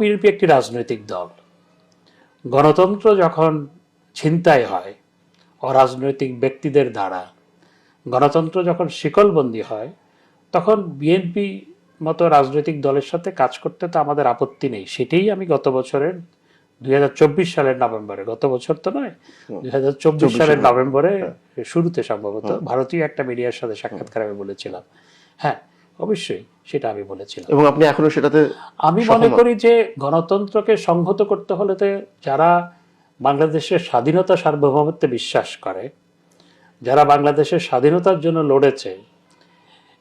BNP একটি রাজনৈতিক দল। গণতন্ত্র যখন ছিনতাই হয় অরাজনৈতিক ব্যক্তিদের দ্বারা গণতন্ত্র যখন শিকলবন্দি হয় তখন বিএনপি মতো রাজনৈতিক দলের সাথে কাজ করতে তো আমাদের আপত্তি নেই। সেটাই আমি গত বছরের দুই হাজার চব্বিশ সালের নভেম্বরে গত বছর তো নয় দুই সালের নভেম্বরে শুরুতে সম্ভবত ভারতীয় একটা মিডিয়ার সাথে সাক্ষাৎকার আমি বলেছিলাম। হ্যাঁ অবশ্যই সেটা আমি বলেছিলাম। এবং আপনি এখনও সেটাতে আমি মনে করি যে গণতন্ত্রকে সংহত করতে হলে তো যারা বাংলাদেশের স্বাধীনতা সার্বভৌমত্বে বিশ্বাস করে যারা বাংলাদেশের স্বাধীনতার জন্য লড়েছে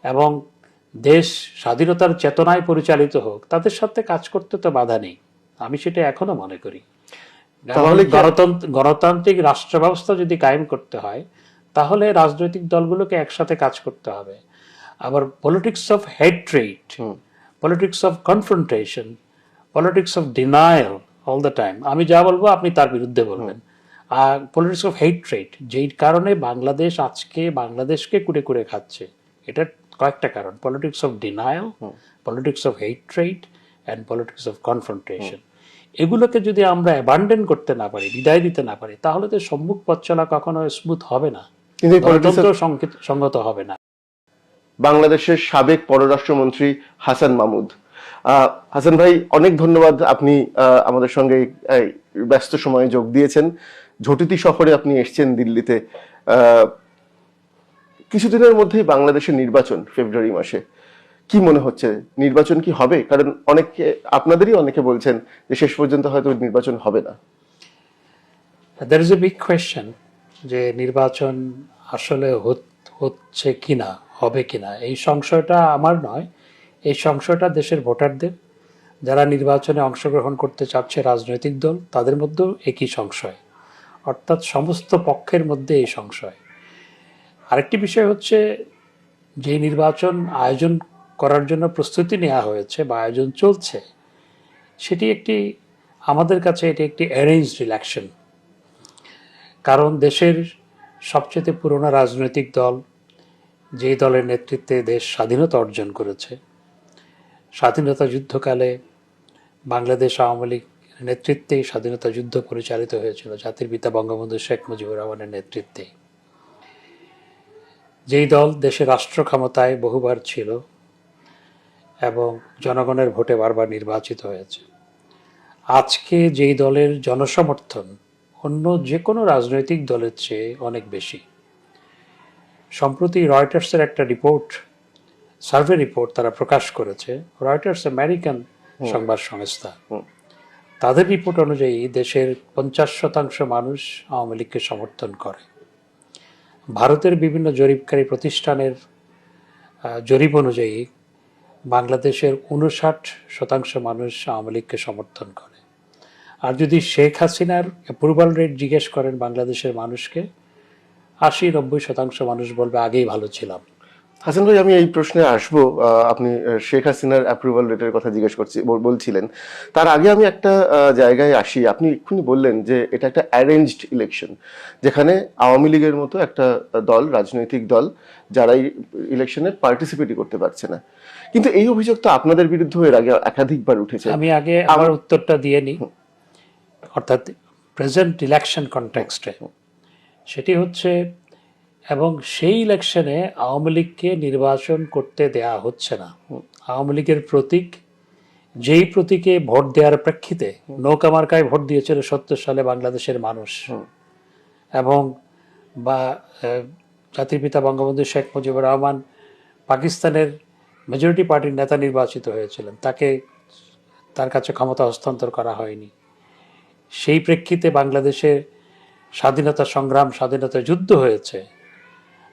এবং দেশ স্বাধীনতার চেতনায় পরিচালিত হোক তাদের সাথে কাজ করতে তো বাধা নেই। আমি সেটা এখনও মনে করি। তাহলে গণতন্ত্র গণতান্ত্রিক রাষ্ট্র ব্যবস্থা যদি কায়েম করতে হয় তাহলে রাজনৈতিক দলগুলোকে একসাথে কাজ করতে হবে। আবার politics of hatred politics of confrontation politics of denial all the time আমি যা বলব আপনি তার বিরুদ্ধে বলবেন। আর পলিটিক্স অফ হেট্রেট যেই কারণে বাংলাদেশ আজকে বাংলাদেশকে কুড়ে কুড়ে খাচ্ছে এটা কয়েকটা কারণ। Politics of denial politics of hatred and politics of confrontation এগুলোকে যদি আমরা অ্যাবান্ডেন করতে না পারি বিদায় দিতে না পারি তাহলে তো সম্মুখ পথ চলা কখনো স্মুথ হবে না। politics সংগত হবে না। বাংলাদেশের সাবেক পররাষ্ট্রমন্ত্রী হাসান মাহমুদ। হাসান ভাই, অনেক ধন্যবাদ আপনি আমাদের সঙ্গে ব্যস্ত সময়ে যোগ দিয়েছেন। ঝটিতি সফরে আপনি এসছেন দিল্লিতে। কিছুদিনের মধ্যেই বাংলাদেশের নির্বাচন ফেব্রুয়ারি মাসে। কি মনে হচ্ছে, নির্বাচন কি হবে? কারণ অনেকে, আপনাদেরই অনেকে বলছেন যে শেষ পর্যন্ত হয়তো নির্বাচন হবে না। There is a big question যে নির্বাচন আসলে হচ্ছে কিনা। হবে কিনা? এই সংশয়টা আমার নয়। এই সংশয়টা দেশের ভোটারদের, যারা নির্বাচনে অংশগ্রহণ করতে চাচ্ছে রাজনৈতিক দল, তাদের মধ্যেও একই সংশয়। অর্থাৎ সমস্ত পক্ষের মধ্যে এই সংশয়। আরেকটি বিষয় হচ্ছে, যে নির্বাচন আয়োজন করার জন্য প্রস্তুতি নেওয়া হয়েছে বা আয়োজন চলছে, সেটি একটি, আমাদের কাছে এটি একটি অ্যারেঞ্জড ইলেকশন কারণ দেশের সবচেয়ে পুরনো রাজনৈতিক দল যেই দলের নেতৃত্বে দেশ স্বাধীনতা অর্জন করেছে। স্বাধীনতা যুদ্ধকালে বাংলাদেশ আওয়ামী লীগ নেতৃত্বেই স্বাধীনতা যুদ্ধ পরিচালিত হয়েছিল, জাতির পিতা বঙ্গবন্ধু শেখ মুজিবুর রহমানের নেতৃত্বে যেই দল দেশের রাষ্ট্র ক্ষমতায় বহুবার ছিল এবং জনগণের ভোটে বারবার নির্বাচিত হয়েছে। আজকে যেই দলের জনসমর্থন অন্য যে কোনো রাজনৈতিক দলের চেয়ে অনেক বেশি। সম্প্রতি রয়টার্সের একটা রিপোর্ট সার্ভে রিপোর্ট তারা প্রকাশ করেছে রয়টার্স আমেরিকান সংবাদ সংস্থা। তাদের রিপোর্ট অনুযায়ী দেশের পঞ্চাশ শতাংশ মানুষ আওয়ামী লীগকে সমর্থন করে। ভারতের বিভিন্ন জরিপকারী প্রতিষ্ঠানের জরিপ অনুযায়ী বাংলাদেশের উনষাট শতাংশ মানুষ আওয়ামী লীগকে সমর্থন করে। আর যদি শেখ হাসিনার অ্যাপ্রুভাল রেট জিজ্ঞেস করেন বাংলাদেশের মানুষকে আশি নব্বই শতাংশ মানুষ বলবে আগেই ভালো ছিলাম। হাসান ভাই আমি এই প্রশ্নে আসব। আপনি শেখ হাসিনার অ্যাপ্রুভাল রেটের কথা জিজ্ঞেস করছি বল- বলছিলেন। তার আগে আমি একটা জায়গায় আসি। আপনি এক্ষুনি বললেন যে এটা একটা অ্যারেঞ্জড ইলেকশন যেখানে আওয়ামী লীগের মতো একটা দল রাজনৈতিক দল যারা এই ইলেকশনে পার্টিসিপেটই করতে পারছে না। কিন্তু এই অভিযোগ তো আপনাদের বিরুদ্ধে এর আগে একাধিকবার উঠেছে। আমি আগে আমার উত্তরটা দিয়ে নিই। অর্থাৎ প্রেজেন্ট ইলেকশন কনটেক্সটে সেটি হচ্ছে, এবং সেই ইলেকশনে আওয়ামী লীগকে নির্বাচন করতে দেয়া হচ্ছে না। আওয়ামী লীগের প্রতীক, যেই প্রতীকে ভোট দেওয়ার প্রেক্ষিতে নৌকা মার্কায় ভোট দিয়েছিল সত্তর সালে বাংলাদেশের মানুষ। এবং বা জাতির পিতা বঙ্গবন্ধু শেখ মুজিবুর রহমান পাকিস্তানের মেজরিটি পার্টির নেতা নির্বাচিত হয়েছিলেন। তাকে, তার কাছে ক্ষমতা হস্তান্তর করা হয়নি। সেই প্রেক্ষিতে বাংলাদেশে স্বাধীনতা সংগ্রাম স্বাধীনতা যুদ্ধ হয়েছে।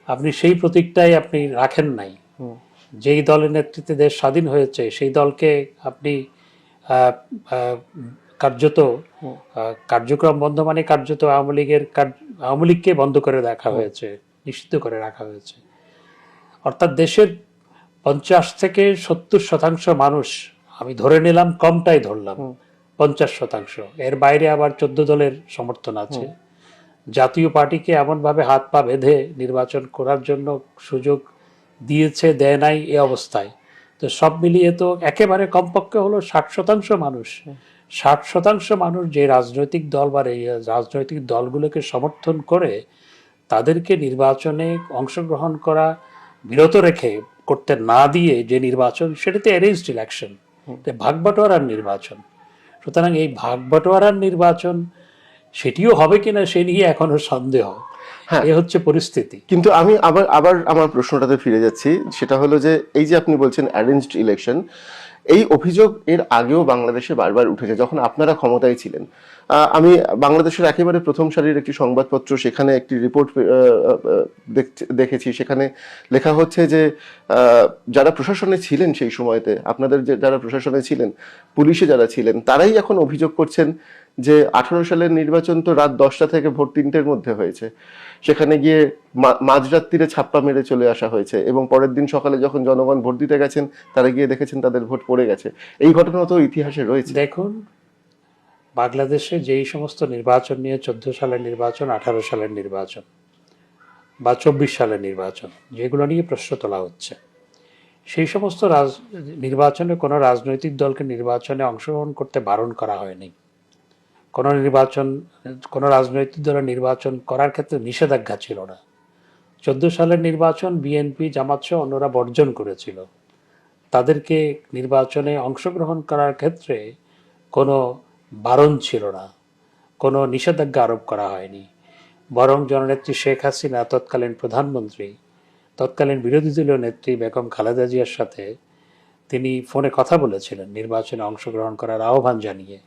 আপনি সেই প্রতীকটাই আপনি রাখেন নাই। যেই দলের নেতৃত্বে দেশ স্বাধীন হয়েছে সেই দলকে আপনি কার্যত কার্যক্রম বন্ধ মানে কার্যত আওয়ামী লীগের আওয়ামী লীগকে বন্ধ করে রাখা হয়েছে নিষিদ্ধ করে রাখা হয়েছে। অর্থাৎ দেশের পঞ্চাশ থেকে সত্তর শতাংশ মানুষ আমি ধরে নিলাম কমটাই ধরলাম পঞ্চাশ শতাংশ। এর বাইরে আবার চোদ্দ দলের সমর্থন আছে। জাতীয় পার্টিকে এমনভাবে হাত পা বেঁধে নির্বাচন করার জন্য সুযোগ দিয়েছে দেয় নাই এ অবস্থায়। তো সব মিলিয়ে তো একেবারে কমপক্ষে হলো ষাট শতাংশ মানুষ। ষাট শতাংশ মানুষ যে রাজনৈতিক দল বা রাজনৈতিক দলগুলোকে সমর্থন করে তাদেরকে নির্বাচনে অংশগ্রহণ করা বিরত রেখে করতে না দিয়ে যে নির্বাচন সেটাতে অ্যারেঞ্জড ইলেকশন ভাগ বাটোয়ারার নির্বাচন। সুতরাং এই ভাগ বাটোয়ারার নির্বাচন সেটিও হবে কিনা সে নিয়ে এখনও সন্দেহ। হ্যাঁ। এ হচ্ছে পরিস্থিতি। কিন্তু আমি আবার আবার আমার প্রশ্নটাতে ফিরে যাচ্ছি সেটা হলো যে এই যে আপনি বলছেন অ্যারেঞ্জড ইলেকশন এই অভিযোগ এর আগেও বাংলাদেশে বারবার উঠেছে যখন আপনারা ক্ষমতায় ছিলেন। আমি বাংলাদেশের একেবারে প্রথম সারির একটি সংবাদপত্র সেখানে একটি রিপোর্ট দেখেছি সেখানে লেখা হচ্ছে যে যারা প্রশাসনে ছিলেন সেই সময়তে আপনাদের যে যারা প্রশাসনে ছিলেন পুলিশে যারা ছিলেন তারাই এখন অভিযোগ করছেন যে আঠারো সালের নির্বাচন তো রাত দশটা থেকে ভোর তিনটের মধ্যে হয়েছে। সেখানে গিয়ে মাঝরাত্রিরে ছাপ্পা মেরে চলে আসা হয়েছে এবং পরের দিন সকালে যখন জনগণ ভোট দিতে গেছেন, তারা গিয়ে দেখেছেন তাদের ভোট পড়ে গেছে। এই ঘটনা তো ইতিহাসে রয়েছে। দেখুন, বাংলাদেশে যেই সমস্ত নির্বাচন নিয়ে চোদ্দ সালের নির্বাচন, আঠারো সালের নির্বাচন বা চব্বিশ সালের নির্বাচন, যেগুলো নিয়ে প্রশ্ন তোলা হচ্ছে, সেই সমস্ত রাজ, নির্বাচনে কোনো রাজনৈতিক দলকে নির্বাচনে অংশগ্রহণ করতে বারণ করা হয়নি। কোনো নির্বাচন, কোনো রাজনৈতিক দলের নির্বাচন করার ক্ষেত্রে নিষেধাজ্ঞা ছিল না। চোদ্দ সালের নির্বাচন বিএনপি জামাতসহ অন্যরা বর্জন করেছিল। তাদেরকে নির্বাচনে অংশগ্রহণ করার ক্ষেত্রে কোনো বারণ ছিল না, কোনো নিষেধাজ্ঞা আরোপ করা হয়নি। বরং জননেত্রী শেখ হাসিনা, তৎকালীন প্রধানমন্ত্রী, তৎকালীন বিরোধী দলীয় নেত্রী বেগম খালেদা জিয়ার সাথে তিনি ফোনে কথা বলেছিলেন, নির্বাচনে অংশগ্রহণ করার আহ্বান জানিয়ে।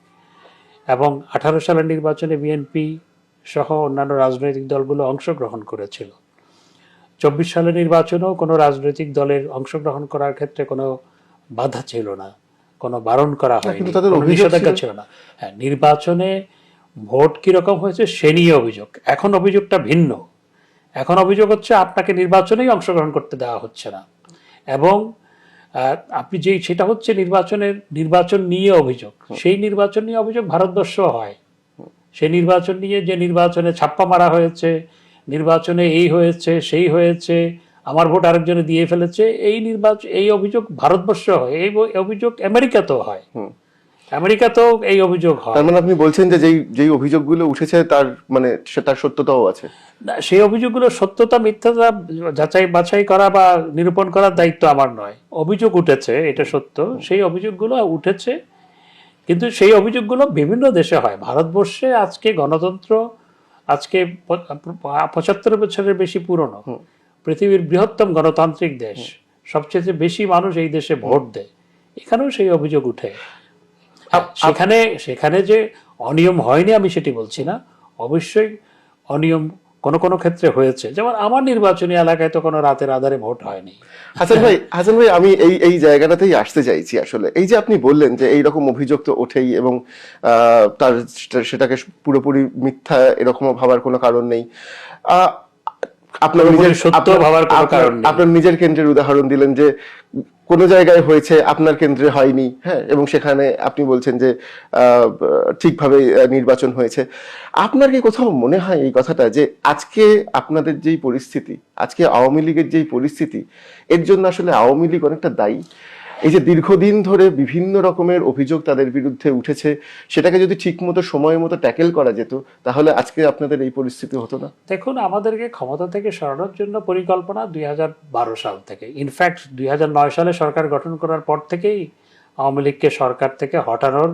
এবং আঠারো সালের নির্বাচনে বিএনপি সহ অন্যান্য রাজনৈতিক দলগুলো অংশগ্রহণ করেছিল। চব্বিশ সালের নির্বাচনেও কোনো রাজনৈতিক দলের অংশগ্রহণ করার ক্ষেত্রে কোনো বাধা ছিল না কোনো বারণ করা হয়নি কিন্তু তাদের অভিযোগ নিষেধাজ্ঞা ছিল- না। হ্যাঁ নির্বাচনে ভোট কীরকম হয়েছে সে নিয়ে অভিযোগ। এখন অভিযোগটা ভিন্ন। এখন অভিযোগ হচ্ছে আপনাকে নির্বাচনেই অংশগ্রহণ করতে দেওয়া হচ্ছে না। এবং আপনি যেই সেটা হচ্ছে নির্বাচনের নির্বাচন নিয়ে অভিযোগ। সেই নির্বাচন নিয়ে অভিযোগ ভারতবর্ষ হয়। সেই নির্বাচন নিয়ে যে নির্বাচনে ছাপ্পা মারা হয়েছে নির্বাচনে এই হয়েছে সেই হয়েছে আমার ভোট আরেকজনে দিয়ে ফেলেছে এই নির্বাচন এই অভিযোগ ভারতবর্ষ হয়। এই অভিযোগ আমেরিকাতেও হয়। আমেরিকাতেও এই অভিযোগ হয়। তার মানে আপনি বলছেন যে যেই যেই অভিযোগগুলো উঠেছে তার মানে সে তার সত্যতাও আছে। না, সেই অভিযোগগুলো সত্যতা মিথ্যাতা যাচাই বাছাই করা বা নিরূপণ করার দায়িত্ব আমার নয়। অভিযোগ উঠেছে এটা সত্য সেই অভিযোগগুলো উঠেছে। কিন্তু সেই অভিযোগগুলো বিভিন্ন দেশে হয়। ভারতবর্ষে আজকে গণতন্ত্র আজকে পঁচাত্তর বছরের বেশি পুরনো। পৃথিবীর বৃহত্তম গণতান্ত্রিক দেশ। সবচেয়ে বেশি মানুষ এই দেশে ভোট দেয়। এখানেও সেই অভিযোগ উঠে। সেখানে সেখানে যে অনিয়ম হয়নি আমি সেটি বলছি না। অবশ্যই অনিয়ম কোনো কোনো ক্ষেত্রে হয়েছে। যেমন আমার নির্বাচনী এলাকায় তো কোনো রাতের আধারে ভোট হয়নি। হাসান ভাই হাসান ভাই আমি এই এই জায়গাটাতেই আসতে চাইছি আসলে। এই যে আপনি বললেন যে এই রকম অভিযোগ তো ওঠেই এবং তার সেটাকে পুরোপুরি মিথ্যা এরকমও ভাবার কোনো কারণ নেই। আপনার নিজের সত্য ভাবার কোনো কারণ নেই। আপনার নিজের কেন্দ্রের উদাহরণ দিলেন যে কোন জায়গায় হয়েছে আপনার কেন্দ্রে হয়নি হ্যাঁ এবং সেখানে আপনি বলছেন যে আহ, ঠিকভাবে নির্বাচন হয়েছে আপনার কি কোথাও মনে হয় এই কথাটা যে আজকে আপনাদের যেই পরিস্থিতি আজকে আওয়ামী লীগের যেই পরিস্থিতি এর জন্য আসলে আওয়ামী লীগ অনেকটা দায়ী এই যে দীর্ঘদিন ধরে বিভিন্ন রকমের অভিযোগ তাদের বিরুদ্ধে উঠেছে, সেটাকে যদি ঠিকমতো সময় মতো ট্যাকেল করা যেত, তাহলে আজকে আপনাদের এই পরিস্থিতি হতো না? দেখুন, আমাদেরকে ক্ষমতা থেকে সরানোর জন্য পরিকল্পনা দু হাজার বারো সাল থেকে। ইনফ্যাক্ট দু হাজার নয় সালে সরকার গঠন করার পর থেকেই আওয়ামী লীগকে সরকার থেকে হটানোর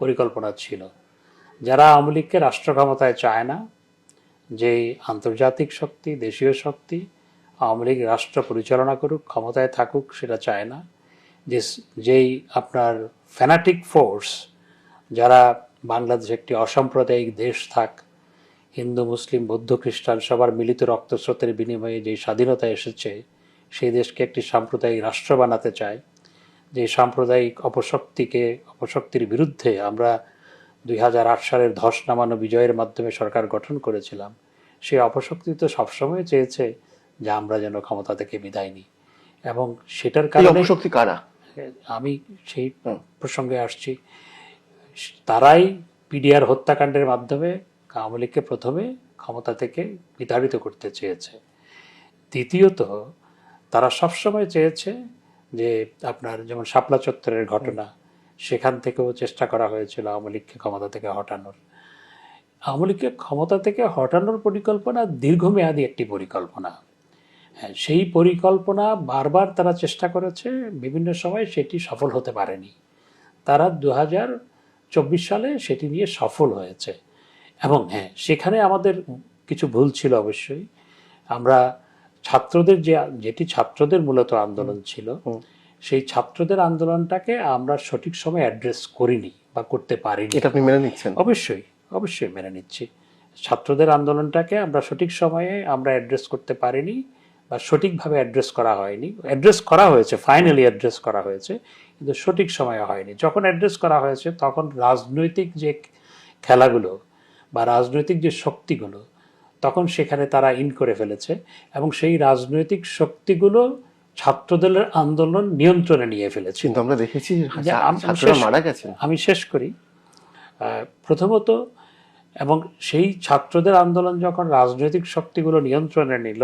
পরিকল্পনা ছিল। যারা আওয়ামী লীগকে রাষ্ট্র ক্ষমতায় চায় না যে আন্তর্জাতিক শক্তি, দেশীয় শক্তি, আওয়ামী লীগ রাষ্ট্র পরিচালনা করুক, ক্ষমতায় থাকুক, সেটা চায় না। যে যেই আপনার ফ্যানাটিক ফোর্স যারা বাংলাদেশ একটি অসাম্প্রদায়িক দেশ থাক হিন্দু মুসলিম বৌদ্ধ খ্রিস্টান সবার মিলিত রক্তস্রোতের বিনিময়ে যে স্বাধীনতা এসেছে সেই দেশকে একটি সাম্প্রদায়িক রাষ্ট্র বানাতে চায়। যে সাম্প্রদায়িক অপশক্তিকে অপশক্তির বিরুদ্ধে আমরা দুই হাজার আট সালের ধস নামানো বিজয়ের মাধ্যমে সরকার গঠন করেছিলাম সেই অপশক্তি তো সবসময় চেয়েছে যে আমরা যেন ক্ষমতা থেকে বিদায় নিই। এবং সেটার কারণে অপশক্তি কারা? আমি সেই প্রসঙ্গে আসছি। তারাই পিডিআর হত্যাকাণ্ডের মাধ্যমে আওয়ামী লীগকে প্রথমে ক্ষমতা থেকে বিতাড়িত করতে চেয়েছে। দ্বিতীয়ত, তারা সবসময় চেয়েছে যে আপনার যেমন শাপলা চত্বরের ঘটনা, সেখান থেকেও চেষ্টা করা হয়েছিল আওয়ামী লীগকে ক্ষমতা থেকে হটানোর। আওয়ামী লীগকে ক্ষমতা থেকে হটানোর পরিকল্পনা দীর্ঘমেয়াদী একটি পরিকল্পনা। হ্যাঁ সেই পরিকল্পনা বারবার তারা চেষ্টা করেছে বিভিন্ন সময় সেটি সফল হতে পারেনি। তারা দু হাজার চব্বিশ সালে সেটি নিয়ে সফল হয়েছে। এবং হ্যাঁ সেখানে আমাদের কিছু ভুল ছিল অবশ্যই। আমরা ছাত্রদের যে যেটি ছাত্রদের মূলত আন্দোলন ছিল সেই ছাত্রদের আন্দোলনটাকে আমরা সঠিক সময় অ্যাড্রেস করিনি বা করতে পারিনি। এটা আপনি মেনে নিচ্ছেন? অবশ্যই অবশ্যই মেনে নিচ্ছি। ছাত্রদের আন্দোলনটাকে আমরা সঠিক সময়ে আমরা অ্যাড্রেস করতে পারিনি। বা সঠিকভাবে অ্যাড্রেস করা হয়নি। অ্যাড্রেস করা হয়েছে ফাইনালি অ্যাড্রেস করা হয়েছে কিন্তু সঠিক সময়ে হয়নি। যখন অ্যাড্রেস করা হয়েছে তখন রাজনৈতিক যে খেলাগুলো বা রাজনৈতিক যে শক্তিগুলো তখন সেখানে তারা ইন করে ফেলেছে এবং সেই রাজনৈতিক শক্তিগুলো ছাত্রদের আন্দোলন নিয়ন্ত্রণে নিয়ে ফেলেছে। কিন্তু আমরা দেখেছি মারা গেছে। আমি শেষ করি। প্রথমত এবং সেই ছাত্রদের আন্দোলন যখন রাজনৈতিক শক্তিগুলো নিয়ন্ত্রণে নিল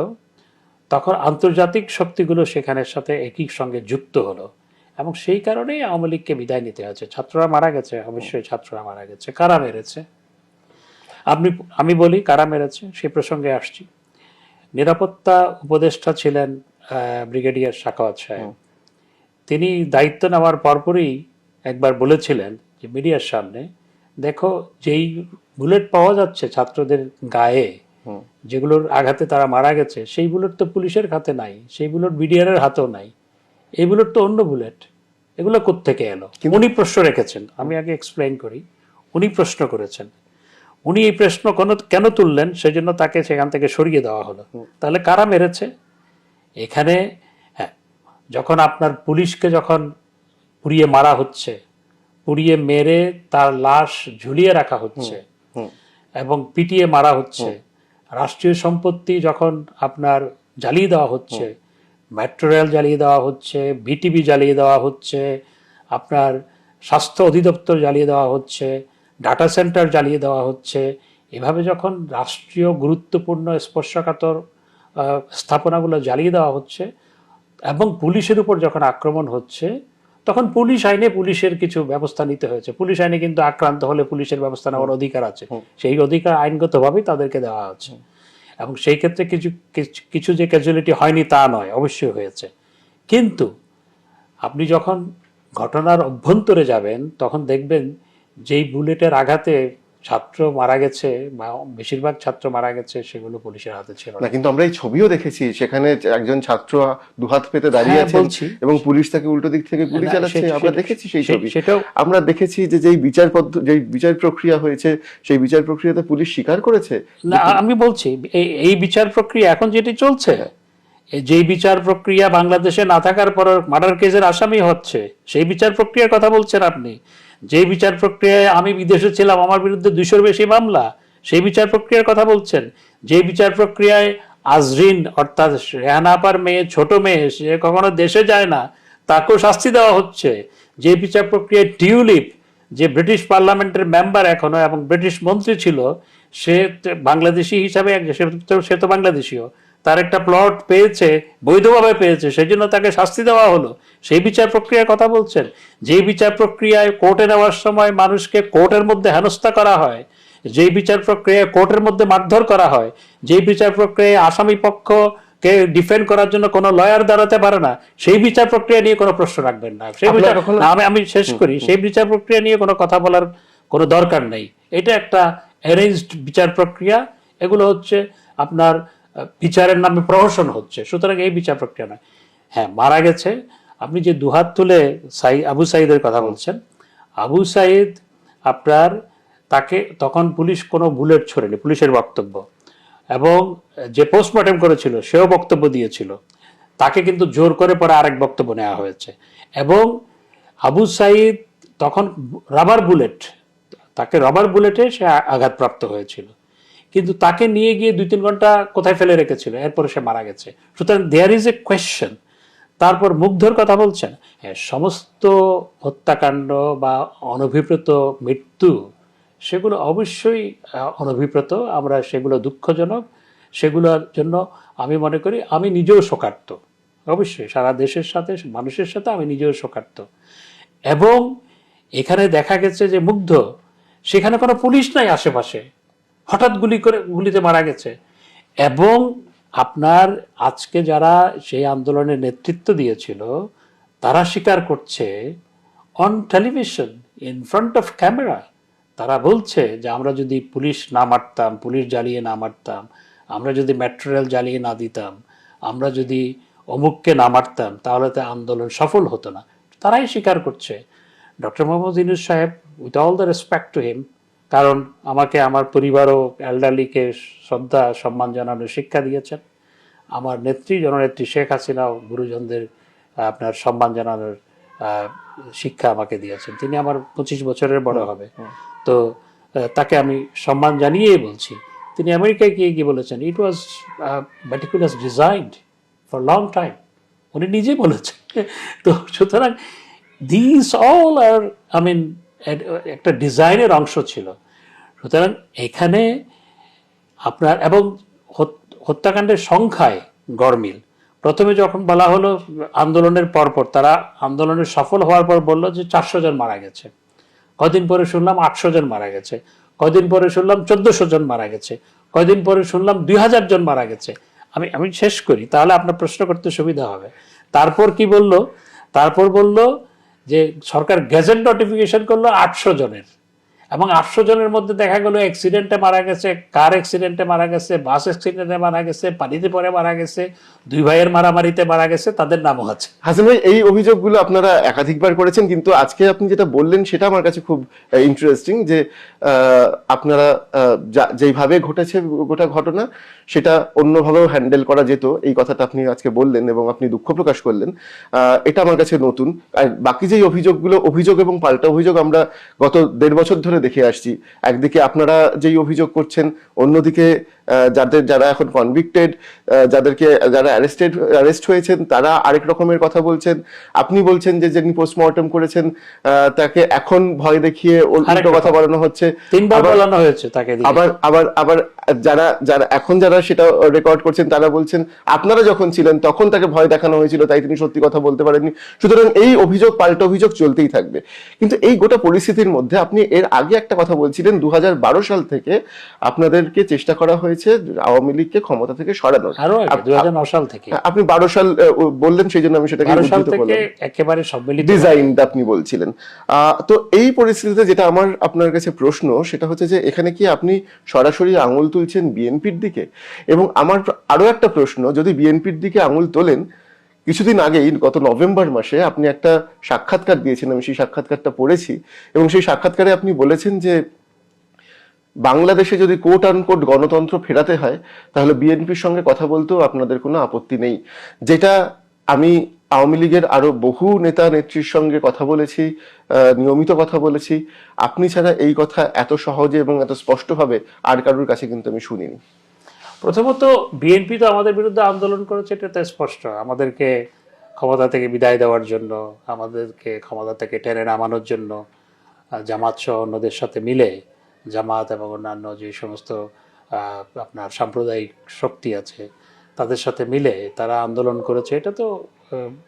তখন আন্তর্জাতিক শক্তিগুলো সেখানের সাথে একই সঙ্গে যুক্ত হলো। এবং সেই কারণেই আওয়ামী লীগকে বিদায় নিতে হয়েছে। ছাত্ররা মারা গেছে অবশ্যই ছাত্ররা মারা গেছে। কারা মেরেছে? আপনি আমি বলি কারা মেরেছে সেই প্রসঙ্গে আসছি। নিরাপত্তা উপদেষ্টা ছিলেন ব্রিগেডিয়ার শাখাওয়াত সাহেব। তিনি দায়িত্ব নেওয়ার পরপরই একবার বলেছিলেন যে মিডিয়ার সামনে দেখো যেই বুলেট পাওয়া যাচ্ছে ছাত্রদের গায়ে। যেগুলোর আঘাতে তারা মারা গেছে সেই বুলেট তো পুলিশের হাতে নাই সেইগুলোর বিডিআর হাতেও নাই। বুলেট তো অন্য বুলেট। এগুলো কোত্থেকে এলো? উনি প্রশ্ন রেখেছেন। আমি আগে এক্সপ্লেইন করি। উনি প্রশ্ন করেছেন। উনি এই প্রশ্ন কোনো- কেন তুললেন? সেজন্য তাকে সেখান থেকে সরিয়ে দেওয়া হলো। তাহলে কারা মেরেছে? এখানে হ্যাঁ যখন আপনার পুলিশকে যখন পুড়িয়ে মারা হচ্ছে পুড়িয়ে মেরে তার লাশ ঝুলিয়ে রাখা হচ্ছে এবং পিটিয়ে মারা হচ্ছে রাষ্ট্রীয় সম্পত্তি যখন আপনার জ্বালিয়ে দেওয়া হচ্ছে মেট্রো রেল জ্বালিয়ে দেওয়া হচ্ছে বিটিভি জ্বালিয়ে দেওয়া হচ্ছে আপনার স্বাস্থ্য অধিদপ্তর জ্বালিয়ে দেওয়া হচ্ছে ডাটা সেন্টার জ্বালিয়ে দেওয়া হচ্ছে এভাবে যখন রাষ্ট্রীয় গুরুত্বপূর্ণ স্পর্শকাতর স্থাপনাগুলো জ্বালিয়ে দেওয়া হচ্ছে এবং পুলিশের উপর যখন আক্রমণ হচ্ছে তখন পুলিশ আইনে পুলিশের কিছু ব্যবস্থা নিতে হয়েছে। পুলিশ আইনে কিন্তু আক্রান্ত হলে পুলিশের ব্যবস্থা নেওয়ার অধিকার আছে। সেই অধিকার আইনগতভাবেই তাদেরকে দেওয়া আছে এবং সেই ক্ষেত্রে কিছু কিছু- কিছু যে ক্যাজুয়ালিটি হয়নি তা নয় অবশ্যই হয়েছে। কিন্তু আপনি যখন ঘটনার অভ্যন্তরে যাবেন তখন দেখবেন যেই বুলেটের আঘাতে ছাত্র মারা গেছে বা বেশিরভাগ ছাত্র মারা গেছে সেগুলো পুলিশের হাতে ছিল না। কিন্তু আমরা এই ছবিও দেখেছি সেখানে একজন ছাত্র দুহাত পেতে দাঁড়িয়ে হ্যাঁ, আছেন এবং পুলিশ তাকে উল্টো দিক থেকে গুলি চালাচ্ছে আমরা দেখেছি সেই ছবি। সেটাও আমরা দেখেছি যে যেই বিচার পদ্ধ যেই বিচার প্রক্রিয়া হয়েছে সেই বিচার প্রক্রিয়াতে পুলিশ স্বীকার করেছে না আমি বলছি এই বিচার প্রক্রিয়া এখন যেটি চলছে এই যেই বিচার প্রক্রিয়া বাংলাদেশে না থাকার পর মার্ডার কেসের আসামি হচ্ছে সেই বিচার প্রক্রিয়ার কথা বলছেন আপনি। যেই বিচার প্রক্রিয়ায় আমি বিদেশে ছিলাম, আমার বিরুদ্ধে দুইশোর বেশি মামলা, সেই বিচার প্রক্রিয়ার কথা বলছেন। যে বিচার প্রক্রিয়ায় আজরিন, অর্থাৎ রেহানা আপার মেয়ে, ছোট মেয়ে, সে কখনো দেশে যায় না, তাকেও শাস্তি দেওয়া হচ্ছে। যে বিচার প্রক্রিয়ায় টিউলিপ, যে ব্রিটিশ পার্লামেন্টের মেম্বার এখনও এবং ব্রিটিশ মন্ত্রী ছিল, সে বাংলাদেশি হিসাবে সে তো- বাংলাদেশীয়। তার একটা প্লট পেয়েছে বৈধভাবে পেয়েছে সেই জন্য তাকে শাস্তি দেওয়া হলো। সেই বিচার প্রক্রিয়ার কথা বলছেন। যে বিচার প্রক্রিয়ায় কোর্টে নেওয়ার সময় মানুষকে কোর্টের মধ্যে হেনস্থা করা হয় যেই বিচার প্রক্রিয়ায় কোর্টের মধ্যে মারধর করা হয় যেই বিচার প্রক্রিয়ায় আসামি পক্ষকে ডিফেন্ড করার জন্য কোনো লয়ার দাঁড়াতে পারে না সেই বিচার প্রক্রিয়া নিয়ে কোনো প্রশ্ন রাখবেন না। সেই বিচার আমি আমি শেষ করি। সেই বিচার প্রক্রিয়া নিয়ে কোনো কথা বলার কোনো দরকার নেই। এটা একটা অ্যারেঞ্জড বিচার প্রক্রিয়া। এগুলো হচ্ছে আপনার বিচারের নামে প্রহসন হচ্ছে। সুতরাং এই বিচার প্রক্রিয়া নয়। হ্যাঁ মারা গেছে। আপনি যে দুহাত তুলে সাই আবু সাইদের কথা বলছেন, আবু সাইদ আপনার তাকে, তখন পুলিশ কোনো বুলেট ছোড়েনি, পুলিশের বক্তব্য। এবং যে পোস্টমর্টেম করেছিল, সেও বক্তব্য দিয়েছিল। তাকে কিন্তু জোর করে পরে আরেক বক্তব্য নেওয়া হয়েছে। এবং আবু সাইদ তখন রাবার বুলেট তাকে রাবার বুলেটে সে আঘাতপ্রাপ্ত হয়েছিল। কিন্তু তাকে নিয়ে গিয়ে দুই তিন ঘণ্টা কোথায় ফেলে রেখেছিল? এরপরে সে মারা গেছে। সুতরাং দেয়ার ইজ এ কোয়েশ্চেন তারপর মুগ্ধর কথা বলছেন হ্যাঁ সমস্ত হত্যাকাণ্ড বা অনভিপ্রেত মৃত্যু, সেগুলো অবশ্যই অনভিপ্রেত। আমরা সেগুলো দুঃখজনক। সেগুলোর জন্য আমি মনে করি আমি নিজেও শোকার্ত। অবশ্যই, সারা দেশের সাথে, মানুষের সাথে আমি নিজেও শোকার্ত। এবং এখানে দেখা গেছে যে মুগ্ধ, সেখানে কোনো পুলিশ নাই আশেপাশে। হঠাৎ গুলি করে, গুলিতে মারা গেছে। এবং আপনার আজকে যারা সেই আন্দোলনের নেতৃত্ব দিয়েছিল, তারা স্বীকার করছে on television in front of camera তারা বলছে যে আমরা যদি পুলিশ না মারতাম, পুলিশ জ্বালিয়ে না মারতাম, আমরা যদি ম্যাটেরিয়াল জ্বালিয়ে না দিতাম, আমরা যদি অমুককে না মারতাম, তাহলে তো আন্দোলন সফল হতো না। তারাই স্বীকার করছে। Doctor Mohammad Yunus sahib with all the respect to him কারণ আমাকে আমার পরিবার ও এল্ডারলিকে শ্রদ্ধা সম্মান জানানোর শিক্ষা দিয়েছেন। আমার নেত্রী জননেত্রী শেখ হাসিনাও গুরুজনদের আপনার সম্মান জানানোর শিক্ষা আমাকে দিয়েছেন। তিনি আমার পঁচিশ বছরের বড় হবে। তো তাকে আমি সম্মান জানিয়েই বলছি। তিনি আমেরিকায় গিয়ে গিয়ে বলেছেন it was meticulous designed for long time উনি নিজে বলেছেন। তো সুতরাং this all are I mean একটা ডিজাইনের অংশ ছিল। সুতরাং এখানে আপনার, এবং হত- হত্যাকাণ্ডের সংখ্যায় গরমিল প্রথমে যখন বলা হলো আন্দোলনের পরপর, তারা আন্দোলনের সফল হওয়ার পর বলল যে চারশো জন মারা গেছে। কদিন পরে শুনলাম আটশো জন মারা গেছে। কদিন পরে শুনলাম চোদ্দশো জন মারা গেছে। কদিন পরে শুনলাম দুই হাজার জন মারা গেছে। আমি আমি শেষ করি, তাহলে আপনার প্রশ্ন করতে সুবিধা হবে। তারপর কি বলল? তারপর বলল যে সরকার গেজেট নোটিফিকেশন করল আটশো জনের। এবং আটশো জনের মধ্যে দেখা গেল অ্যাক্সিডেন্টে মারা গেছে কার অ্যাক্সিডেন্টে মারা গেছে বাস অ্যাক্সিডেন্টে মারা গেছে, পানিতে পরে মারা গেছে, দুই ভাইয়ের মারামারিতে মারা গেছে, তাদের নামও আছে। হাসান ভাই, এই অভিযোগগুলো আপনারা একাধিকবার করেছেন, কিন্তু আজকে আপনি যেটা বললেন সেটা আমার কাছে খুব ইন্টারেস্টিং যে আপনারা যেইভাবে ঘটেছে গোটা ঘটনা, সেটা অন্যভাবেও হ্যান্ডেল করা যেত। এই কথাটা আপনি আজকে বললেন এবং আপনি দুঃখ প্রকাশ করলেন। এটা আমার কাছে নতুন। আর বাকি যেই অভিযোগগুলো, অভিযোগ এবং পাল্টা অভিযোগ আমরা গত দেড় বছর ধরে দেখে আসছি। একদিকে আপনারা যেই অভিযোগ করছেন অন্যদিকে যাদের যারা এখন কনভিক্টেড যাদেরকে যারা অ্যারেস্টেড অ্যারেস্ট হয়েছেন তারা আরেক রকমের কথা বলছেন। আপনি বলছেন যে যিনি পোস্টমর্টম করেছেন তাকে এখন ভয় দেখিয়ে উল্টো কথা বলানো হচ্ছে। তিনবার বলানো হয়েছে তাকে আবার আবার আবার যারা যারা এখন যারা সেটা রেকর্ড করছেন তারা বলছেন আপনারা যখন ছিলেন তখন তাকে ভয় দেখানো হয়েছিল তাই তিনি সত্যি কথা বলতে পারেননি। সুতরাং এই অভিযোগ পাল্টা অভিযোগ চলতেই থাকবে। কিন্তু এই গোটা পরিস্থিতির মধ্যে আপনি এর আগে একটা কথা বলছিলেন দু সাল থেকে আপনাদেরকে চেষ্টা করা হয়েছে আওয়ামী লীগকে ক্ষমতা থেকে সরানোর। আরও আগে সাল থেকে। আপনি বারো সাল বললেন সেই জন্য আমি সেটাকে একেবারে সম্মিলিত। ডিজাইন আপনি বলছিলেন। আহ, তো এই পরিস্থিতিতে যেটা আমার আপনার কাছে প্রশ্ন সেটা হচ্ছে যে এখানে কি আপনি সরাসরি আঙুল তুলছেন বিএনপির দিকে? এবং আমার আরও একটা প্রশ্ন যদি বিএনপির দিকে আঙুল তোলেন কিছুদিন আগেই, গত নভেম্বর মাসে আপনি একটা সাক্ষাৎকার দিয়েছেন আমি সেই সাক্ষাৎকারটা পড়েছি। এবং সেই সাক্ষাৎকারে আপনি বলেছেন যে, বাংলাদেশে যদি কোর্ট কোট আনকোট গণতন্ত্র ফেরাতে হয়, তাহলে বিএনপির সঙ্গে কথা বলতেও আপনাদের কোনো আপত্তি নেই। যেটা আমি আওয়ামী লীগের আরও বহু নেতা নেত্রীর সঙ্গে কথা বলেছি নিয়মিত কথা বলেছি। আপনি ছাড়া এই কথা এত সহজে এবং এত স্পষ্টভাবে আর কারোর কাছে কিন্তু আমি শুনিনি। প্রথমত বিএনপি তো আমাদের বিরুদ্ধে আন্দোলন করেছে, এটা তো স্পষ্ট। আমাদেরকে ক্ষমতা থেকে বিদায় দেওয়ার জন্য, আমাদেরকে ক্ষমতা থেকে টেনে নামানোর জন্য জামাত সহ অন্যদের সাথে মিলে, জামাত এবং অন্যান্য যে সমস্ত আপনার সাম্প্রদায়িক শক্তি আছে, তাদের সাথে মিলে তারা আন্দোলন করেছে। এটা তো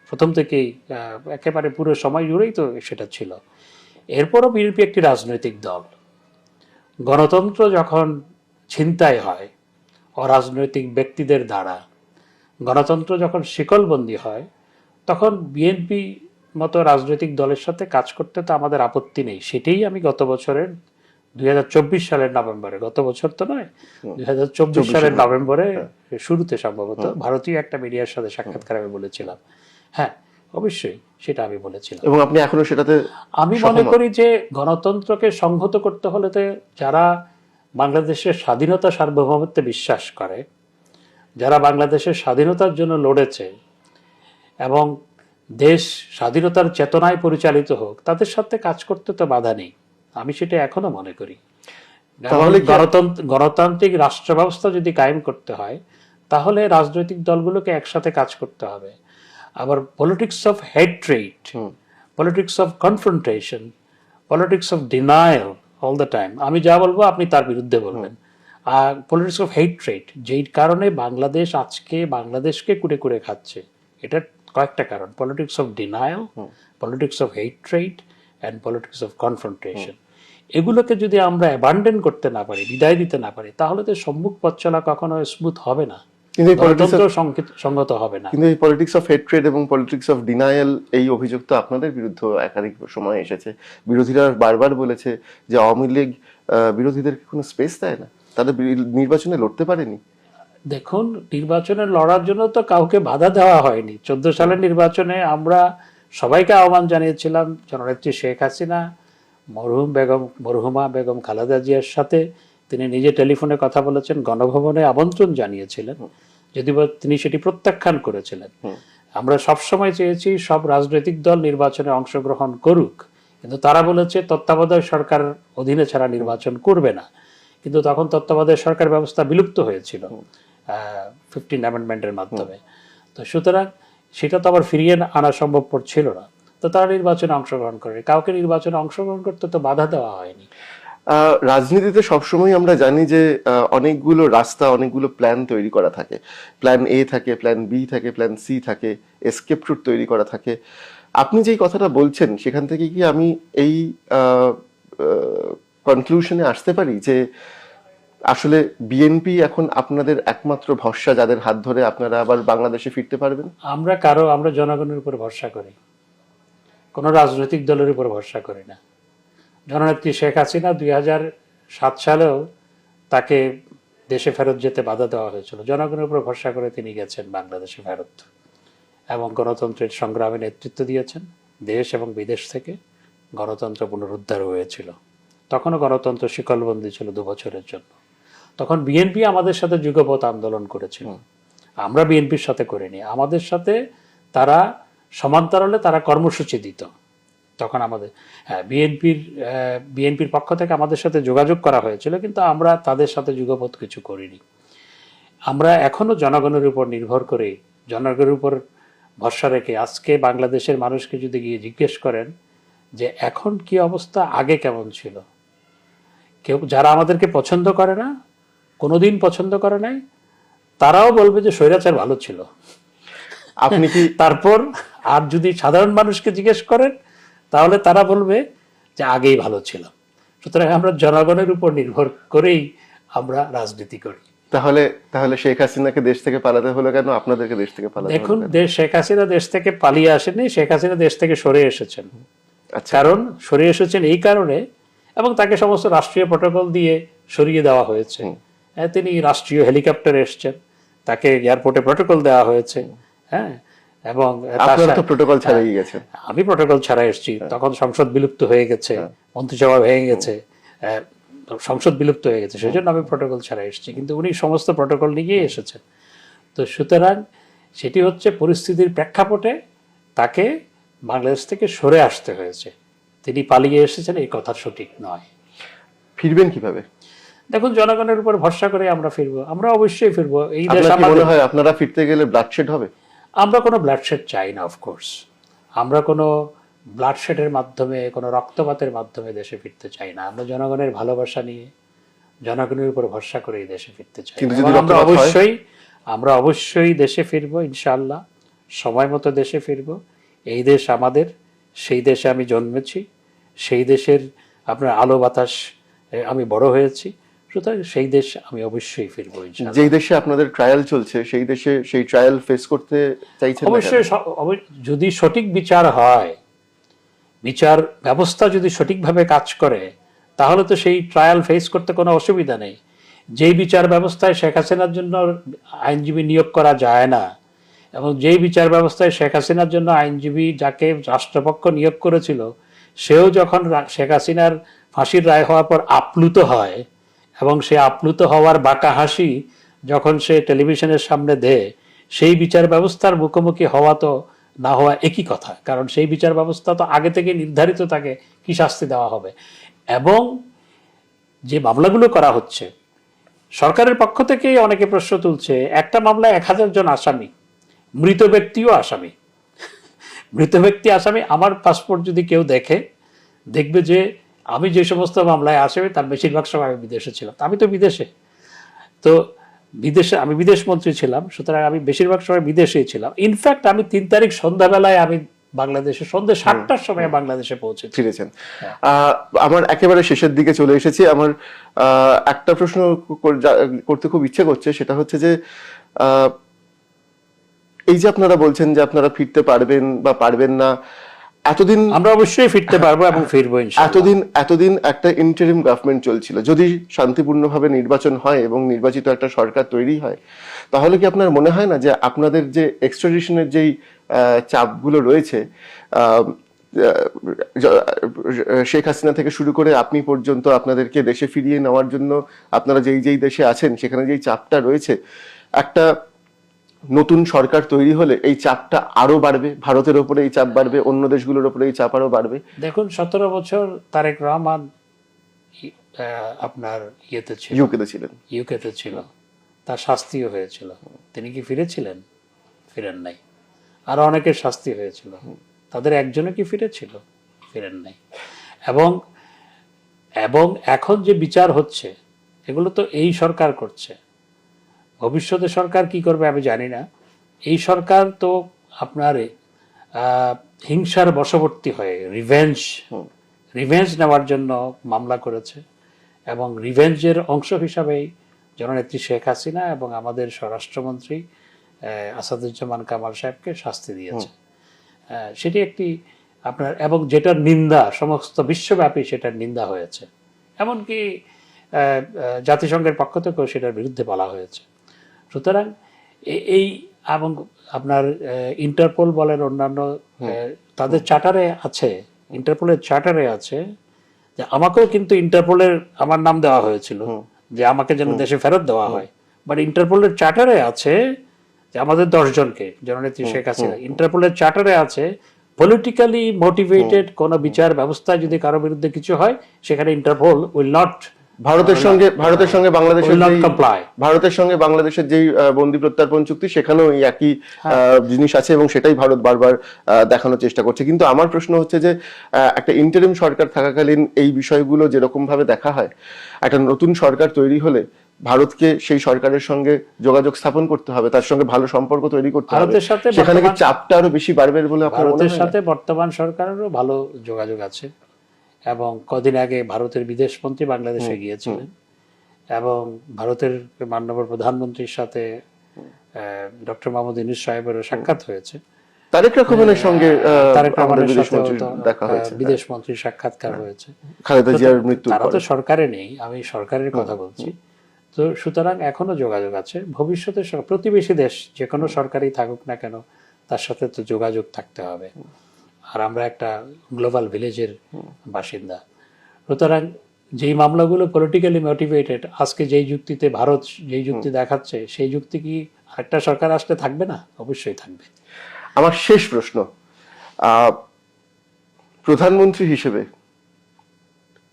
প্রথম থেকেই একেবারে পুরো সময় জুড়েই তো সেটা ছিল। এরপরও বিএনপি একটি রাজনৈতিক দল। গণতন্ত্র যখন ছিনতাই হয় অরাজনৈতিক ব্যক্তিদের দ্বারা। গণতন্ত্র যখন শিকলবন্দি হয় তখন বিএনপি মতো রাজনৈতিক দলের সাথে কাজ করতে তো আমাদের আপত্তি নেই। সেটাই আমি গত বছরের দুই সালের নভেম্বরে গত বছর তো নয় দুই সালের নভেম্বরে শুরুতে সম্ভবত ভারতীয় একটা মিডিয়ার সাথে সাক্ষাৎকার আমি বলেছিলাম। হ্যাঁ অবশ্যই সেটা আমি বলেছিলাম। এবং আপনি এখনও সেটাতে আমি মনে করি যে গণতন্ত্রকে সংহত করতে হলে তো যারা বাংলাদেশের স্বাধীনতা সার্বভৌমত্বে বিশ্বাস করে যারা বাংলাদেশের স্বাধীনতার জন্য লড়েছে এবং দেশ স্বাধীনতার চেতনায় পরিচালিত হোক তাদের সাথে কাজ করতে তো বাধা নেই। আমি সেটা এখনও মনে করি। তাহলে গণতন্ত্র গণতান্ত্রিক রাষ্ট্র ব্যবস্থা যদি কায়েম করতে হয় তাহলে রাজনৈতিক দলগুলোকে একসাথে কাজ করতে হবে। আবার politics of hatred politics of confrontation politics of denial all the time আমি যা বলব আপনি তার বিরুদ্ধে বলবেন। আর পলিটিক্স অফ হেট্রেট যেই কারণে বাংলাদেশ আজকে বাংলাদেশকে কুড়ে কুড়ে খাচ্ছে এটা কয়েকটা কারণ। Politics of denial politics of hatred and politics of confrontation এগুলোকে যদি আমরা অ্যাবান্ডেন করতে না পারি বিদায় দিতে না পারি তাহলে তো সম্মুখ পথ চলা কখনো স্মুথ হবে না। কিন্তু এই সংগত হবে না। কিন্তু এই পলিটিক্স অফ হেট্রেড এবং পলিটিক্স অফ ডিনায়াল এই অভিযোগ তো আপনাদের বিরুদ্ধে একাধিক সময় এসেছে। বিরোধীরা বারবার বলেছে যে আওয়ামী লীগ আহ, বিরোধীদের কোনো স্পেস দেয় না? তাদের নির্বাচনে লড়তে পারেনি। দেখুন নির্বাচনে লড়ার জন্য তো কাউকে বাধা দেওয়া হয়নি। চোদ্দ সালের নির্বাচনে আমরা সবাইকে আহ্বান জানিয়েছিলাম জননেত্রী শেখ হাসিনা মরহুম বেগম মরহুমা বেগম খালেদা জিয়ার সাথে। তিনি নিজে টেলিফোনে কথা বলেছেন গণভবনে আমন্ত্রণ জানিয়েছিলেন যদিও তিনি সেটি প্রত্যাখ্যান করেছিলেন। আমরা সবসময় চেয়েছি সব রাজনৈতিক দল নির্বাচনে অংশগ্রহণ করুক কিন্তু তারা বলেছে তত্ত্বাবধায়ক সরকার অধীনে ছাড়া নির্বাচন করবে না। কিন্তু তখন তত্ত্বাবধায়ক সরকার ব্যবস্থা বিলুপ্ত হয়েছিল ফিফটিন অ্যামেন্ডমেন্টের মাধ্যমে। তো সুতরাং সেটা তো আবার ফিরিয়ে আনা সম্ভবপর ছিল না। তো তারা নির্বাচনে অংশগ্রহণ করে কাউকে নির্বাচনে অংশগ্রহণ করতে তো বাধা দেওয়া হয়নি। রাজনীতিতে সবসময় আমরা জানি যে অনেকগুলো রাস্তা, অনেকগুলো প্ল্যান তৈরি করা থাকে। প্ল্যান এ থাকে প্ল্যান বি থাকে প্ল্যান সি থাকে এসকেপ রুট তৈরি করা থাকে। আপনি যেই কথাটা বলছেন, সেখান থেকে কি আমি এই কনক্লুশনে আসতে পারি যে, আসলে বিএনপি এখন আপনাদের একমাত্র ভরসা, যাদের হাত ধরে আপনারা আবার বাংলাদেশে ফিরতে পারবেন? আমরা কারও, আমরা জনগণের উপর ভরসা করি। কোনো রাজনৈতিক দলের উপর ভরসা করি না। জননেত্রী শেখ হাসিনা দুই হাজার সাত সালেও তাকে দেশে ফেরত যেতে বাধা দেওয়া হয়েছিল। জনগণের উপর ভরসা করে তিনি গেছেন বাংলাদেশে ফেরত এবং গণতন্ত্রের সংগ্রামে নেতৃত্ব দিয়েছেন। দেশ এবং বিদেশ থেকে গণতন্ত্র পুনরুদ্ধার হয়েছিল। তখনও গণতন্ত্র শিকলবন্দি ছিল দু বছরের জন্য। তখন বিএনপি আমাদের সাথে যুগপথ আন্দোলন করেছিল। আমরা বিএনপির সাথে করিনি। আমাদের সাথে তারা সমান্তরালে তারা কর্মসূচি দিত। তখন আমাদের হ্যাঁ বিএনপির বিএনপির পক্ষ থেকে আমাদের সাথে যোগাযোগ করা হয়েছিল কিন্তু আমরা তাদের সাথে যুগপথ কিছু করিনি। আমরা এখনও জনগণের উপর নির্ভর করে জনগণের উপর ভরসা রেখে আজকে বাংলাদেশের মানুষকে যদি গিয়ে জিজ্ঞেস করেন যে এখন কি অবস্থা আগে কেমন ছিল? কেউ যারা আমাদেরকে পছন্দ করে না কোনোদিন পছন্দ করে নাই তারাও বলবে যে স্বৈরাচার ভালো ছিল। আপনি কি তারপর আর যদি সাধারণ মানুষকে জিজ্ঞেস করেন তাহলে তারা বলবে যে আগেই ভালো ছিল। সুতরাং আমরা জনগণের উপর নির্ভর করেই আমরা রাজনীতি করি। তাহলে তাহলে শেখ হাসিনাকে দেশ থেকে পালাতে হলো কেন? আপনাদেরকে দেশ থেকে পালাতে দেখুন দেশ শেখ হাসিনা দেশ থেকে পালিয়ে আসেনি শেখ হাসিনা দেশ থেকে সরে এসেছেন। আচ্ছা। কারণ সরে এসেছেন এই কারণে এবং তাকে সমস্ত রাষ্ট্রীয় প্রটোকল দিয়ে সরিয়ে দেওয়া হয়েছে। হ্যাঁ, তিনি রাষ্ট্রীয় হেলিকপ্টারে এসছেন তাকে এয়ারপোর্টে প্রটোকল দেওয়া হয়েছে। হ্যাঁ এবং আপনারা তো প্রোটোকল ছাড়াই গেছেন আমি প্রটোকল ছাড়া এসেছি। তখন সংসদ বিলুপ্ত হয়ে গেছে মন্ত্রিসভা ভেঙে গেছে সংসদ বিলুপ্ত হয়ে গেছে। সেই জন্য আমি প্রটোকল ছাড়া এসেছি। কিন্তু উনি সমস্ত প্রটোকল নিয়েই এসেছেন। তো সুতরাং সেটি হচ্ছে পরিস্থিতির প্রেক্ষাপটে তাকে বাংলাদেশ থেকে সরে আসতে হয়েছে। তিনি পালিয়ে এসেছেন এই কথা সঠিক নয়। ফিরবেন কীভাবে? দেখুন জনগণের উপর ভরসা করে আমরা ফিরবো। আমরা অবশ্যই ফিরবো। এই দেশ মনে হয় আপনারা ফিরতে গেলে ব্লাডশেড হবে? আমরা কোনো ব্লাডশেড চাই না অফকোর্স আমরা কোনো ব্লাডশেডের মাধ্যমে কোনো রক্তপাতের মাধ্যমে দেশে ফিরতে চাই না। আমরা জনগণের ভালোবাসা নিয়ে জনগণের উপর ভরসা করে এই দেশে ফিরতে চাই। আমরা অবশ্যই আমরা অবশ্যই দেশে ফিরবো ইনশাল্লাহ সময় মতো দেশে ফিরবো। এই দেশ আমাদের সেই দেশে আমি জন্মেছি। সেই দেশের আপনার আলো বাতাস আমি বড় হয়েছি। সুতরাং সেই দেশ আমি অবশ্যই ফিরবো যেই দেশে আপনাদের ট্রায়াল চলছে সেই দেশে সেই ট্রায়াল ফেস করতে চাইছেন অবশ্যই যদি সঠিক বিচার হয় বিচার ব্যবস্থা যদি সঠিকভাবে কাজ করে তাহলে তো সেই ট্রায়াল ফেস করতে কোনো অসুবিধা নেই। যেই বিচার ব্যবস্থায় শেখ হাসিনার জন্য আইনজীবী নিয়োগ করা যায় না এবং যেই বিচার ব্যবস্থায় শেখ হাসিনার জন্য আইনজীবী যাকে রাষ্ট্রপক্ষ নিয়োগ করেছিল সেও যখন শেখ হাসিনার ফাঁসির রায় হওয়ার পর আপ্লুত হয় এবং সে আপ্লুত হওয়ার বাঁকা হাসি যখন সে টেলিভিশনের সামনে দেয়, সেই বিচার ব্যবস্থার মুখোমুখি হওয়া তো না হওয়া একই কথা, কারণ সেই বিচার ব্যবস্থা তো আগে থেকে নির্ধারিত থাকে কি শাস্তি দেওয়া হবে। এবং যে মামলাগুলো করা হচ্ছে, সরকারের পক্ষ থেকেই অনেকে প্রশ্ন তুলছে, একটা মামলায় এক হাজার জন আসামি, মৃত ব্যক্তিও আসামি। মৃত ব্যক্তি আসামি, আমার পাসপোর্ট যদি কেউ দেখে, দেখবে যে আমি যে সমস্ত মামলায় আসামি তার বেশিরভাগ সময় আমি বিদেশে ছিলাম। আমি তো বিদেশে। তো বিদেশে আমি বিদেশ মন্ত্রী ছিলাম সুতরাং আমি বেশিরভাগ সময় বিদেশেই ছিলাম। ইনফ্যাক্ট আমি তিন তারিখ সন্ধ্যাবেলায় আমি বাংলাদেশে সন্ধ্যে সাতটার সময় বাংলাদেশে পৌঁছেছি। ফিরেছেন। আহ, আমার একেবারে শেষের দিকে চলে এসেছি। আমার আহ, একটা প্রশ্ন করতে খুব ইচ্ছে করছে সেটা হচ্ছে যে আহ, এই যে আপনারা বলছেন যে আপনারা ফিরতে পারবেন বা পারবেন না এতদিন আমরা অবশ্যই ফিরতে পারব এবং ফিরবো এতদিন এতদিন একটা ইন্টারিম গভর্নমেন্ট চলছিল। যদি শান্তিপূর্ণভাবে নির্বাচন হয় এবং নির্বাচিত একটা সরকার তৈরি হয় তাহলে কি আপনার মনে হয় না যে আপনাদের যে এক্সট্রাডিশনের যেই চাপগুলো রয়েছে শেখ হাসিনা থেকে শুরু করে আপনি পর্যন্ত আপনাদেরকে দেশে ফিরিয়ে নেওয়ার জন্য আপনারা যেই যেই দেশে আছেন সেখানে যেই চাপটা রয়েছে একটা নতুন সরকার তৈরি হলে এই চাপটা আরও বাড়বে ভারতের ওপরে এই চাপ বাড়বে অন্য দেশগুলোর ওপরে এই চাপ আরও বাড়বে। দেখুন সতেরো বছর তারেক রহমান আপনার ইয়েতে ছিল ইউকেতে ছিলেন। ইউকেতে ছিল। তার শাস্তিও হয়েছিল। তিনি কি ফিরেছিলেন? ফিরেন নাই। আরও অনেকের শাস্তি হয়েছিল। তাদের একজনও কি ফিরেছিল? ফিরেন নাই। এবং এবং এখন যে বিচার হচ্ছে এগুলো তো এই সরকার করছে। ভবিষ্যতে সরকার কি করবে আমি জানি না। এই সরকার তো আপনার আহ, হিংসার বশবর্তী হয়ে রিভেঞ্জ রিভেঞ্জ নেওয়ার জন্য মামলা করেছে এবং রিভেঞ্জের অংশ হিসাবেই জননেত্রী শেখ হাসিনা এবং আমাদের স্বরাষ্ট্রমন্ত্রী আসাদুজ্জামান কামাল সাহেবকে শাস্তি দিয়েছে। সেটি একটি আপনার এবং যেটার নিন্দা সমস্ত বিশ্বব্যাপী সেটার নিন্দা হয়েছে। এমনকি জাতিসংঘের পক্ষ থেকেও সেটার বিরুদ্ধে বলা হয়েছে। সুতরাং এই এবং আপনার ইন্টারপোল বলেন অন্যান্য তাদের চার্টারে আছে ইন্টারপোলের চার্টারে আছে যে আমাকেও কিন্তু ইন্টারপোলের আমার নাম দেওয়া হয়েছিল যে আমাকে যেন দেশে ফেরত দেওয়া হয়। বাট ইন্টারপোলের চার্টারে আছে যে আমাদের দশজনকে জননেত্রী শেখ হাসিনা। ইন্টারপোলের চার্টারে আছে পলিটিক্যালি মোটিভেটেড কোনো বিচার ব্যবস্থা যদি কারও বিরুদ্ধে কিছু হয় সেখানে ইন্টারপোল উইল নট ভারতের সঙ্গে ভারতের সঙ্গে বাংলাদেশের ভারতের সঙ্গে বাংলাদেশের আহ, বন্দি প্রত্যার্পণ চুক্তি সেখানেও এই একই জিনিস আছে এবং সেটাই ভারত বারবার দেখানোর চেষ্টা করছে। কিন্তু আমার প্রশ্ন হচ্ছে যে একটা ইন্টারিম সরকার থাকাকালীন এই বিষয়গুলো যেরকম ভাবে দেখা হয় একটা নতুন সরকার তৈরি হলে ভারতকে সেই সরকারের সঙ্গে যোগাযোগ স্থাপন করতে হবে তার সঙ্গে ভালো সম্পর্ক তৈরি করতে হবে। ভারতের সাথে সেখানে চাপটা আরও বেশি বাড়বে বলে ভারতের সাথে বর্তমান সরকারেরও ভালো যোগাযোগ আছে। এবং কদিন আগে ভারতের বিদেশ মন্ত্রী বাংলাদেশে গিয়েছিলেন। এবং ভারতের মাননীয় প্রধানমন্ত্রীর সাথে ডক্টর মোহাম্মদ ইনুস সাহেবেরও সাক্ষাৎ হয়েছে। তারেক রহমানের সঙ্গে তারেক রহমানের তো, দেখা হয়েছে। বিদেশ মন্ত্রীর সাক্ষাৎকার হয়েছে। খালেদা জিয়ার মৃত্যুর তারা তো সরকারে নেই আমি সরকারের কথা বলছি। তো সুতরাং এখনও যোগাযোগ আছে। ভবিষ্যতে প্রতিবেশী দেশ যে কোনো সরকারই থাকুক না কেন তার সাথে তো যোগাযোগ থাকতে হবে। আর আমরা একটা গ্লোবাল ভিলেজের বাসিন্দা। সুতরাং যেই মামলাগুলো পলিটিক্যালি মোটিভেটেড আজকে যেই যুক্তিতে ভারত যেই যুক্তি দেখাচ্ছে সেই যুক্তি কি আরেকটা সরকার আসলে থাকবে না? অবশ্যই থাকবে। আমার শেষ প্রশ্ন আহ, প্রধানমন্ত্রী হিসেবে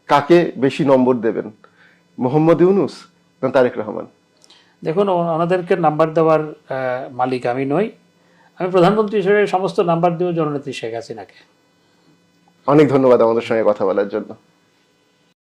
কাকে বেশি নম্বর দেবেন মোহাম্মদ ইউনুস না তারেক রহমান? দেখুন ওনাদেরকে নাম্বার দেওয়ার মালিক আমি নই। আমি প্রধানমন্ত্রী হিসেবে সমস্ত নাম্বার দিয়েও জননেত্রী শেখ হাসিনাকে। অনেক ধন্যবাদ আমাদের সঙ্গে কথা বলার জন্য।